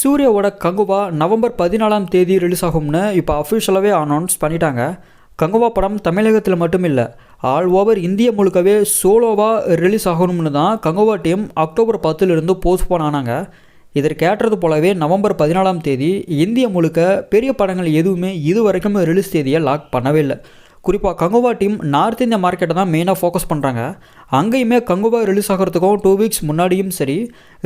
சூர்யாவோட கங்குவா நவம்பர் பதினாலாம் தேதி ரிலீஸ் ஆகும்னு இப்போ அஃபிஷியலாகவே அனௌன்ஸ் பண்ணிட்டாங்க. கங்குவா படம் தமிழகத்தில் மட்டும் இல்லை ஆல் ஓவர் இந்திய முழுக்கவே சோலோவாக ரிலீஸ் ஆகணும்னு தான் கங்குவா டீம் அக்டோபர் பத்துலேருந்து போஸ்ட்போன் ஆனாங்க. இதற்கு ஏற்றது போலவே நவம்பர் பதினாலாம் தேதி இந்திய முழுக்க பெரிய படங்கள் எதுவுமே இது வரைக்கும் ரிலீஸ் தேதியை லாக் பண்ணவே இல்லை. குறிப்பாக கங்குவா டீம் நார்த் இந்தியா மார்க்கெட்டை தான் மெயினாக ஃபோக்கஸ் பண்ணுறாங்க அங்கேயுமே கங்குவா ரிலீஸ் ஆகிறதுக்கும் டூ வீக்ஸ் முன்னாடியும் சரி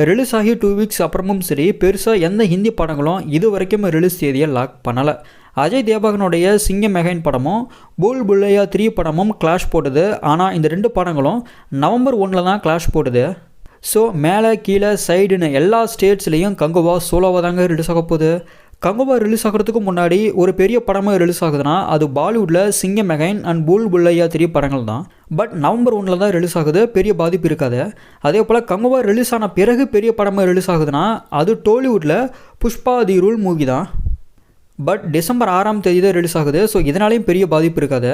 ரிலீஸ் ஆகி டூ வீக்ஸ் அப்புறமும் சரி பெருசாக எந்த ஹிந்தி படங்களும் இது வரைக்கும் ரிலீஸ் தேதியை லாக் பண்ணலை. அஜய் தேவகனுடைய சிங்க மெகைன் படமும் பூல் புல்லையா த்ரீ படமும் கிளாஷ் போடுது. ஆனால் இந்த ரெண்டு படங்களும் நவம்பர் ஒன்றில் தான் கிளாஷ் போடுது. ஸோ மேலே கீழே சைடுன்னு எல்லா ஸ்டேட்ஸ்லேயும் கங்குவா சோலோவாக தாங்க ரிலீஸ் ஆக போகுது. கங்குவா ரிலீஸ் ஆகிறதுக்கு முன்னாடி ஒரு பெரிய படமாக ரிலீஸ் ஆகுதுன்னா அது பாலிவுட்டில் சிங்க மெகைன் அண்ட் பூல் புல்லையா தெரிய படங்கள் தான். பட் நவம்பர் ஒன்றில் தான் ரிலீஸ் ஆகுது பெரிய பாதிப்பு இருக்காது. அதே போல் கங்குவா ரிலீஸ் ஆன பிறகு பெரிய படமாக ரிலீஸ் ஆகுதுன்னா அது டோலிவுட்டில் புஷ்பா தி ரூல் மூவி தான். பட் டிசம்பர் ஆறாம் தேதி தான் ரிலீஸ் ஆகுது. ஸோ இதனாலையும் பெரிய பாதிப்பு இருக்காது.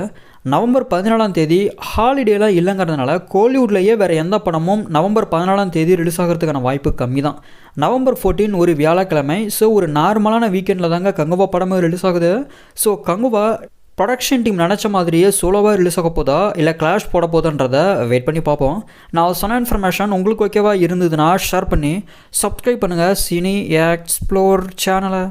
நவம்பர் பதினாலாம் தேதி ஹாலிடேலாம் இல்லைங்கிறதுனால கோலிவுட்லேயே வேறு எந்த படமும் நவம்பர் பதினாலாம் தேதி ரிலீஸ் ஆகிறதுக்கான வாய்ப்பு கம்மி தான் நவம்பர் ஃபோர்டீன் ஒரு வியாழக்கிழமை. ஸோ ஒரு நார்மலான வீக்கெண்டில் தாங்க கங்குவா படமும் ரிலீஸ் ஆகுது. ஸோ கங்குவா ப்ரொடக்ஷன் டீம் நினச்ச மாதிரியே சோலோவாக ரிலீஸ் ஆக போதா? இல்லை கிளாஷ் போட போதான்றதை வெயிட் பண்ணி பார்ப்போம். நான் சொன்ன இன்ஃபர்மேஷன் உங்களுக்கு ஓகேவா இருந்ததுன்னா ஷேர் பண்ணி சப்ஸ்கிரைப் பண்ணுங்கள் சினி எக்ஸ்ப்ளோர் சேனலை